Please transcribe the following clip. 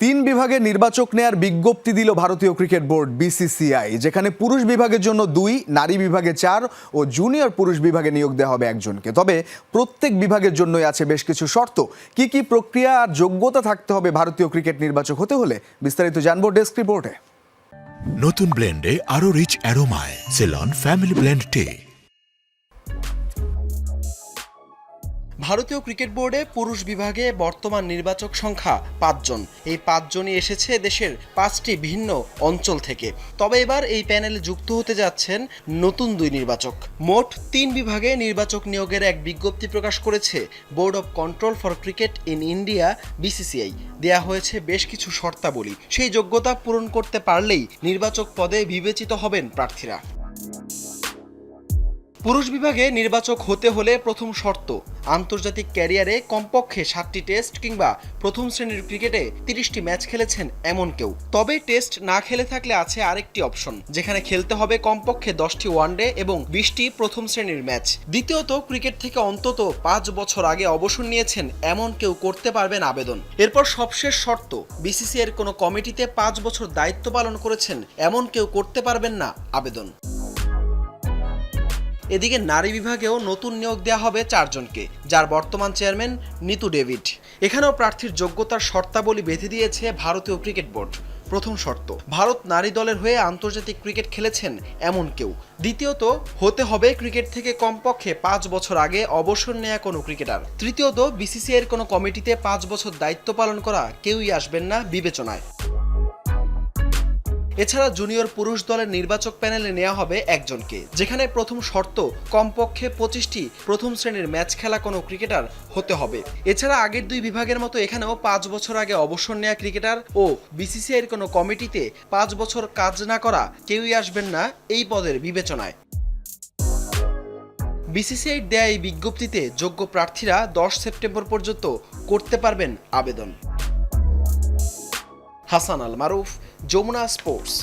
তিন বিভাগে নির্বাচক নেয়ার বিজ্ঞপ্তি দিল ভারতীয় ক্রিকেট বোর্ড, বিসিসিআই, যেখানে পুরুষ বিভাগের জন্য দুই, নারী বিভাগে চার ও জুনিয়র পুরুষ বিভাগে নিয়োগ দেওয়া হবে একজনকে। তবে প্রত্যেক বিভাগের জন্যই আছে বেশ কিছু শর্ত। কি কি প্রক্রিয়া আর যোগ্যতা থাকতে হবে ভারতীয় ক্রিকেট নির্বাচক হতে হলে বিস্তারিত জানব ডেস্ক রিপোর্টে। নতুন ব্লেন্ডে আরও রিচ অ্যারোমায় সেলন ফ্যামিলি ব্লেন্ড টে ভারতীয় ক্রিকেট বোর্ডে পুরুষ বিভাগে বর্তমান নির্বাচক সংখ্যা পাঁচজন। এই পাঁচজনই এসেছে দেশের পাঁচটি ভিন্ন অঞ্চল থেকে। তবে এবার এই প্যানেলে যুক্ত হতে যাচ্ছেন নতুন দুই নির্বাচক। মোট তিন বিভাগে নির্বাচক নিয়োগের এক বিজ্ঞপ্তি প্রকাশ করেছে board of control for cricket in India, BCCI. দেয়া হয়েছে বেশ কিছু শর্তাবলী। সেই যোগ্যতা পূরণ করতে পারলেই নির্বাচক পদে বিবেচিত হবেন প্রার্থীরা। পুরুষ বিভাগে নির্বাচক হতে হলে প্রথম শর্ত, আন্তর্জাতিক ক্যারিয়ারে কমপক্ষে সাতটি টেস্ট কিংবা প্রথম শ্রেণির ক্রিকেটে তিরিশটি ম্যাচ খেলেছেন এমন কেউ। তবে টেস্ট না খেলে থাকলে আছে আরেকটি অপশন, যেখানে খেলতে হবে কমপক্ষে দশটি ওয়ানডে এবং বিশটি প্রথম শ্রেণির ম্যাচ। দ্বিতীয়ত, ক্রিকেট থেকে অন্তত পাঁচ বছর আগে অবসর নিয়েছেন এমন কেউ করতে পারবেন আবেদন। এরপর সবশেষ শর্ত বিসিসি এর কোনো কমিটিতে পাঁচ বছর দায়িত্ব পালন করেছেন এমন কেউ করতে পারবেন না আবেদন। এদিকে নারী বিভাগেও নতুন নিয়োগ দেওয়া হবে চারজনকে, যার বর্তমান চেয়ারম্যান নিতু ডেভিড। এখানেও প্রার্থীর যোগ্যতার শর্তাবলী বেঁধে দিয়েছে ভারতীয় ক্রিকেট বোর্ড। প্রথম শর্ত, ভারত নারী দলের হয়ে আন্তর্জাতিক ক্রিকেট খেলেছেন এমন কেউ। দ্বিতীয়ত, হতে হবে ক্রিকেট থেকে কমপক্ষে পাঁচ বছর আগে অবসর নেয়া কোনো ক্রিকেটার। তৃতীয়ত বিসিসিআইয়ের কোনো কমিটিতে পাঁচ বছর দায়িত্ব পালন করা কেউই আসবেন না বিবেচনায়। এছাড়া জুনিয়র পুরুষ দলের নির্বাচক প্যানেলে নেওয়া হবে একজনকে, যেখানে প্রথম শর্ত, কমপক্ষে পঁচিশটি প্রথম শ্রেণির ম্যাচ খেলা কোনো ক্রিকেটার হতে হবে। এছাড়া আগের দুই বিভাগের মতো এখানেও পাঁচ বছর আগে অবসর নেওয়া ক্রিকেটার ও বিসিসিআইয়ের কোনো কমিটিতে পাঁচ বছর কাজ না করা কেউই আসবেন না এই পদের বিবেচনায়। বিসিসিআই দেয়া এই বিজ্ঞপ্তিতে যোগ্য প্রার্থীরা দশ সেপ্টেম্বর পর্যন্ত করতে পারবেন আবেদন। হাসান আল মারুফ যমুনা স্পোর্টস